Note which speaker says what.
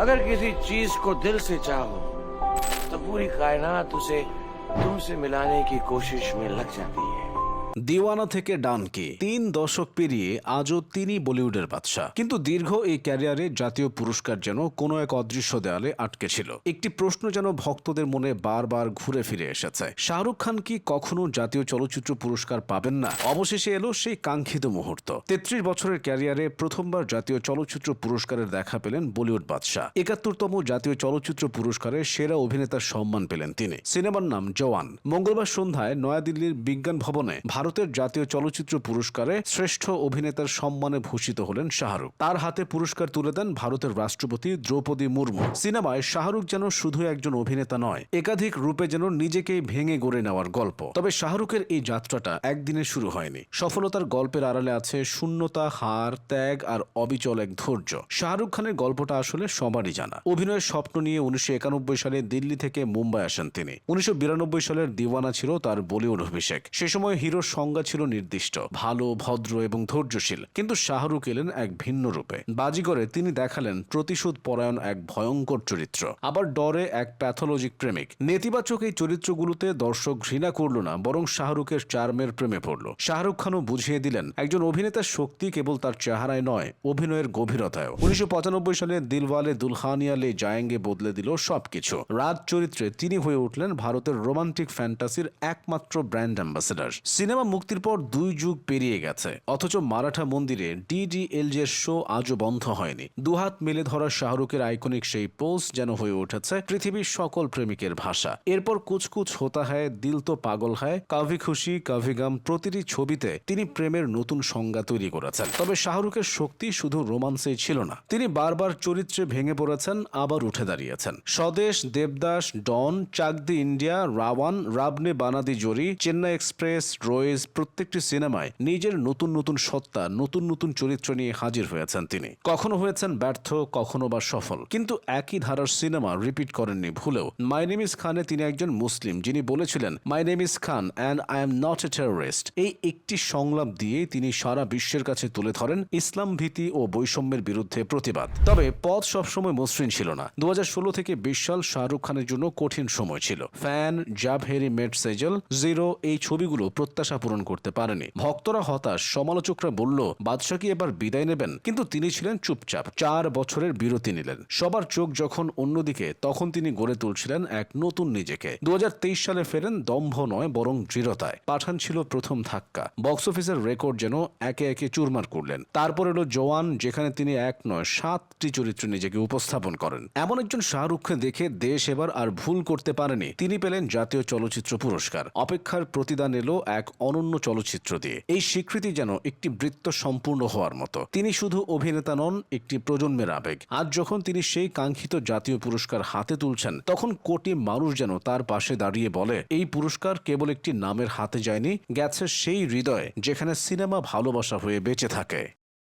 Speaker 1: अगर किसी चीज़ को दिल से चाहो तो पूरी कायनात उसे तुमसे मिलाने की कोशिश में लग जाती है।
Speaker 2: দিওয়ানা থেকে ডানকি তিন দশক পেরিয়ে আজও তিনি বলিউডের বাদশাহ। কিন্তু দীর্ঘ এই ক্যারিয়ারে জাতীয় পুরস্কার যেন কোনো এক অদৃশ্য দেয়ালে আটকে ছিল। একটি প্রশ্ন যেন ভক্তদের মনে বারবার ঘুরে ফিরে এসেছে। শাহরুখ খান কি কখনো জাতীয় চলচ্চিত্র পুরস্কার পাবেন না? অবশেষে এলো সেই কাঙ্ক্ষিত মুহূর্ত। তেত্রিশ বছরের ক্যারিয়ারে প্রথমবার জাতীয় চলচ্চিত্র পুরস্কারের দেখা পেলেন বলিউড বাদশাহ। একাত্তরতম জাতীয় চলচ্চিত্র পুরস্কারে সেরা অভিনেতার সম্মান পেলেন তিনি। সিনেমার নাম জওয়ান। মঙ্গলবার সন্ধ্যায় নয়াদিল্লির বিজ্ঞান ভবনে ভারতের জাতীয় চলচ্চিত্র পুরস্কারে শ্রেষ্ঠ অভিনেতার সম্মানে ভূষিত হলেন শাহরুখ। তার হাতে পুরস্কার তুলে দেন ভারতের রাষ্ট্রপতি দ্রৌপদী মুর্মু। সিনেমায় শাহরুখ যেন শুধু একজন অভিনেতা নয়, একাধিক রূপে যেন নিজেকেই ভেঙে গড়ে নেওয়ার গল্প। তবে শাহরুখের এই যাত্রাটা একদিনে শুরু হয়নি। সফলতার গল্পের আড়ালে আছে শূন্যতা, হার, ত্যাগ আর অবিচল এক ধৈর্য। শাহরুখ খানের গল্পটা আসলে সবারই জানা। অভিনয়ের স্বপ্ন নিয়ে উনিশশো একানব্বই সালে দিল্লি থেকে মুম্বাই আসেন তিনি। উনিশশো বিরানব্বই সালের দিওয়ানা ছিল তার বলিউড অভিষেক। সে সময় হিরোর সংজ্ঞা ছিল নির্দিষ্ট, ভালো, ভদ্র এবং ধৈর্যশীল। কিন্তু শাহরুখ এলেন এক ভিন্ন রূপে। বাজিগরে তিনি দেখালেন প্রতিশোধ পরায়ণ এক ভয়ঙ্কর চরিত্র। আবার ডরে এক প্যাথোলজিক প্রেমিক। নেতিবাচক এই চরিত্রগুলোতে দর্শক ঘৃণা করল না, বরং শাহরুখের চার্মের প্রেমে পড়ল। শাহরুখ খানও বুঝিয়ে দিলেন, একজন অভিনেতার শক্তি কেবল তার চেহারায় নয়, অভিনয়ের গভীরতায় উনিশশো পঁচানব্বই সালে দিলওয়ালে দুলহানিয়া লে জায়েঙ্গে বদলে দিল সবকিছু। রাজ চরিত্রে তিনি হয়ে উঠলেন ভারতের রোমান্টিক ফ্যান্টাসির একমাত্র ব্র্যান্ড অ্যাম্বাসেডার। সিনেমা মুক্তির পর দুই যুগ পেরিয়ে গেছে। অথচ মারাঠা মন্দিরে ডিডিএলজে এর শো আজও বন্ধ হয়নি। দুহাত মেলে ধরা শাহরুখের আইকনিক সেই পোজ যেন হয়ে উঠেছে পৃথিবীর সকল প্রেমিকের ভাষা। এরপর কুচকুচ হোতা হয়, দিল তো পাগল হয়, কাভি খুশি, কাভি গাম প্রতিটি ছবিতে তিনি প্রেমের নতুন সংজ্ঞা তৈরি করেছেন। তবে শাহরুখের শক্তি শুধু রোমান্সেই ছিল না। তিনি বারবার চরিত্রে ভেঙে পড়েছেন, আবার উঠে দাঁড়িয়েছেন। Swades, Devdas, Don, Chakde India, Raone, Rabne Banadi Jodi, Chennai express রয়েজ প্রত্যেকটি সিনেমায় নিজের নতুন নতুন সত্তা, নতুন নতুন চরিত্র নিয়ে হাজির হয়েছেন তিনি। কখনো হয়েছেন ব্যর্থ, কখনো বা সফল। কিন্তু একই ধারার সিনেমা রিপিট করেননি ভুলেও। মাই নেম ইস খানে তিনি একজন মুসলিম, যিনি বলেছিলেন my name is Khan and I am not a terrorist এই একটি সংলাপ দিয়ে তিনি সারা বিশ্বের কাছে তুলে ধরেন ইসলাম ভীতি ও বৈষম্যের বিরুদ্ধে প্রতিবাদ। তবে পথ সবসময় মসৃণ ছিল না। দু হাজার ষোলো থেকে বিশ সাল শাহরুখ খানের জন্য কঠিন সময় ছিল। ফ্যান জাব হেরি মেট সেজল জিরো, এই ছবিগুলো প্রত্যাশা পূরণ করতে পারেনি। ভক্তরা হতাশ। সমালোচকরা বলল বাদশাহ কি এবার বিদায় নেবেন? কিন্তু তিনি ছিলেন চুপচাপ। চার বছরের বিরতি নিলেন। সবার চোখ যখন অন্যদিকে, তখন তিনি গড়ে তুলছিলেন এক নতুন নিজেকে। দু সালে ফেরেন, দম্ভ নয়, বরং দৃঢ়তায়। পাঠান ছিল প্রথম ধাক্কা। বক্স অফিসের রেকর্ড যেন একে একে চুরমার করলেন। তারপর এলো জওয়ান যেখানে তিনি এক নয়, সাতটি চরিত্রে নিজেকে উপস্থাপন করেন। এমন একজন শাহরুখকে দেখে দেশ এবার আর ভুল করতে পারেনি। তিনি পেলেন জাতীয় চলচ্চিত্র পুরস্কার। অপেক্ষার প্রতিদান এলো এক অনন্য চলচ্চিত্র দিয়ে। এই স্বীকৃতি যেন একটি বৃত্ত সম্পূর্ণ হওয়ার মতো। তিনি শুধু অভিনেতা নন, একটি প্রজন্মের আবেগ। আজ যখন তিনি সেই কাঙ্ক্ষিত জাতীয় পুরস্কার হাতে তুলছেন, তখন কোটি মানুষ যেন তার পাশে দাঁড়িয়ে বলে, এই পুরস্কার কেবল একটি নামের হাতে যায়নি, গেছে সেই হৃদয়, যেখানে সিনেমা ভালোবাসা হয়ে বেঁচে থাকে।